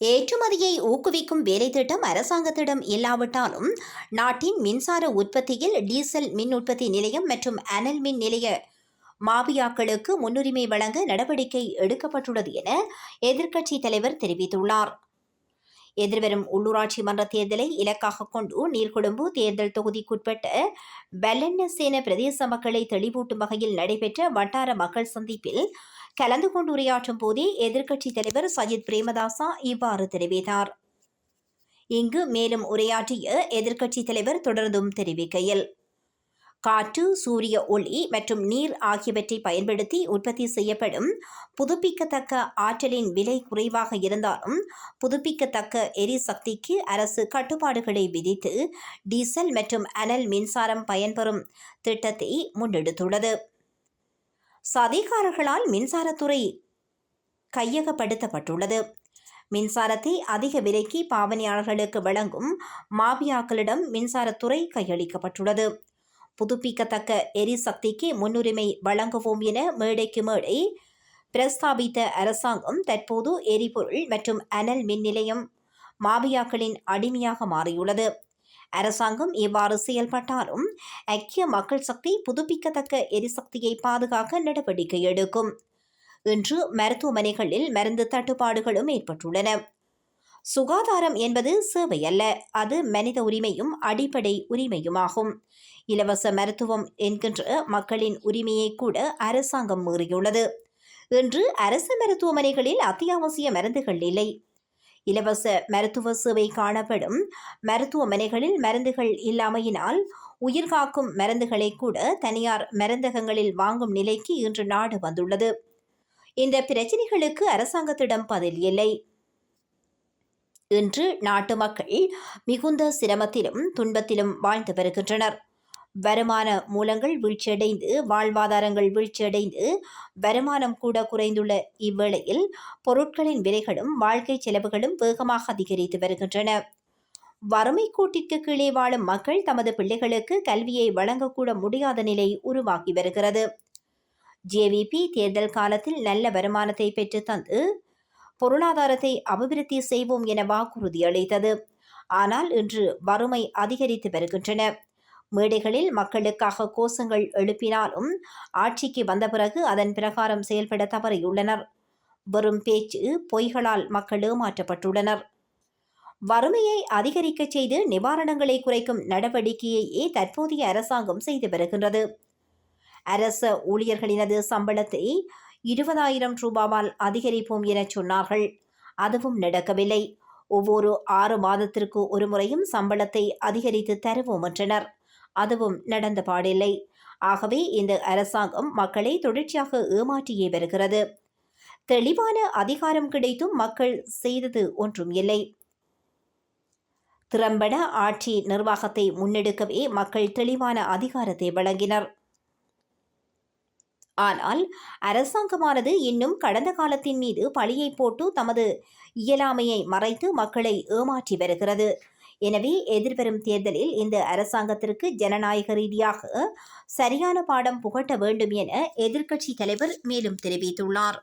ஏற்றுமதியை ஊக்குவிக்கும் வேலை திட்டம் அரசாங்கத்திடம் இல்லாவிட்டாலும் நாட்டின் மின்சார உற்பத்தியில் டீசல் மின் உற்பத்தி நிலையம் மற்றும் அனல் மின் நிலைய மாபியாக்களுக்கு முன்னுரிமை வழங்க நடவடிக்கை எடுக்கப்பட்டுள்ளது என எதிர்க்கட்சித் தலைவர் தெரிவித்துள்ளார். எதிர்வரும் உள்ளூராட்சி மன்ற தேர்தலை இலக்காக கொண்டு நீர்கொழும்பு தேர்தல் தொகுதிக்குட்பட்ட பெலன்னசேன பிரதேச மக்களை தெளிவூட்டும் வகையில் நடைபெற்ற வட்டார மக்கள் சந்திப்பில் கலந்து கொண்டு உரையாற்றும் போதே எதிர்க்கட்சித் தலைவர் சஜித் பிரேமதாசா இவ்வாறு தெரிவித்தார். இங்கு மேலும் உரையாற்றிய எதிர்க்கட்சித் தலைவர் தொடர்ந்தும் தெரிவிக்கையில் காற்று சூரிய ஒளி மற்றும் நீர் ஆகியவற்றை பயன்படுத்தி உற்பத்தி செய்யப்படும் புதுப்பிக்கத்தக்க ஆற்றலின் விலை குறைவாக இருந்தாலும் புதுப்பிக்கத்தக்க எரிசக்திக்கு அரசு கட்டுப்பாடுகளை விதித்து டீசல் மற்றும் அனல் மின்சாரம் பயன்பெறும் திட்டத்தை முன்னெடுத்துள்ளது. சதிகாரர்களால் மின்சாரத்துறை கையகப்படுத்தப்பட்டுள்ளது. மின்சாரத்தை அதிக விலைக்கு பாவனையாளர்களுக்கு வழங்கும் மாபியாக்களிடம் மின்சாரத்துறை கையளிக்கப்பட்டுள்ளது. புதுப்பிக்கத்தக்க எரிசக்திக்கு முன்னுரிமை வழங்குவோம் என மேடைக்கு மேடை பிரஸ்தாபித்த அரசாங்கம் தற்போது எரிபொருள் மற்றும் அனல் மின் நிலையம் மாபியாக்களின் அடிமையாக மாறியுள்ளது. அரசாங்கம் இவ்வாறு செயல்பட்டாலும் ஐக்கிய மக்கள் சக்தி புதுப்பிக்கத்தக்க எரிசக்தியை பாதுகாக்க நடவடிக்கை எடுக்கும். இன்று மருத்துவமனைகளில் மருந்து தட்டுப்பாடுகளும் ஏற்பட்டுள்ளன. சுகாதாரம் என்பது சேவை அல்ல அது மனித உரிமையும் அடிப்படை உரிமையுமாகும். இலவச மருத்துவம் என்கின்ற மக்களின் உரிமையை கூட அரசாங்கம் மீறியுள்ளது. இன்று அரசு மருத்துவமனைகளில் அத்தியாவசிய மருந்துகள் இல்லை. இலவச மருத்துவ சேவை காணப்படும் மருத்துவமனைகளில் மருந்துகள் இல்லாமையினால் உயிர்காக்கும் மருந்துகளை கூட தனியார் மருந்தகங்களில் வாங்கும் நிலைக்கு இன்று நாடு வந்துள்ளது. இந்த பிரச்சினைகளுக்கு அரசாங்கத்திடம் பதில் இல்லை. இன்று நாட்டு மக்கள் மிகுந்த சிரமத்திலும் துன்பத்திலும் வாழ்ந்து வருகின்றனர். வருமான மூலங்கள் வீழ்ச்சியடைந்து வாழ்வாதாரங்கள் வீழ்ச்சியடைந்து வருமானம் கூட குறைந்துள்ள இவ்வேளையில் பொருட்களின் விலைகளும் வாழ்க்கை செலவுகளும் வேகமாக அதிகரித்து வருகின்றன. வறுமை கோட்டிற்கு கீழே வாழும் மக்கள் தமது பிள்ளைகளுக்கு கல்வியை வழங்கக்கூட முடியாத நிலை உருவாகி வருகிறது. ஜேவிபி தேர்தல் காலத்தில் நல்ல வருமானத்தை பெற்று தந்து பொருளாதாரத்தை அபிவிருத்தி செய்வோம் என வாக்குறுதி அளித்தது. ஆனால் இன்று வறுமை அதிகரித்து வருகின்றன. மேடைகளில் மக்களுக்காக கோஷங்கள் எழுப்பினாலும் ஆட்சிக்கு வந்த பிறகு அதன் பிரகாரம் செயல்பட தவறியுள்ளனர். வெறும் பேச்சு பொய்களால் மக்கள் ஏமாற்றப்பட்டுள்ளனர். வறுமையை அதிகரிக்கச் செய்து நிவாரணங்களை குறைக்கும் நடவடிக்கையையே தற்போதைய அரசாங்கம் செய்து வருகின்றது. அரச ஊழியர்களினது சம்பளத்தை இருபதாயிரம் ரூபாவால் அதிகரிப்போம் என சொன்னார்கள். அதுவும் நடக்கவில்லை. ஒவ்வொரு ஆறு மாதத்திற்கு ஒரு முறையும் சம்பளத்தை அதிகரித்து தருவோம் என்றனர். அதுவும் நடந்த பாடில்லை. ஆகவே இந்த அரசாங்கம் மக்களை தொடர்ச்சியாக ஏமாற்றியே வருகிறது. தெளிவான அதிகாரம் கிடைத்தும் மக்கள் செய்தது ஒன்றும் இல்லை. திறம்பட ஆட்சி நிர்வாகத்தை முன்னெடுக்கவே மக்கள் தெளிவான அதிகாரத்தை வழங்கினர். ஆனால் அரசாங்கமானது இன்னும் கடந்த காலத்தின் மீது பழியை போட்டு தமது இயலாமையை மறைத்து மக்களை ஏமாற்றி வருகிறது. எனவே எதிர்வரும் தேர்தலில் இந்த அரசாங்கத்திற்கு ஜனநாயக ரீதியாக சரியான பாடம் புகட்ட வேண்டும் என எதிர்க்கட்சி தலைவர் மேலும் தெரிவித்துள்ளார்.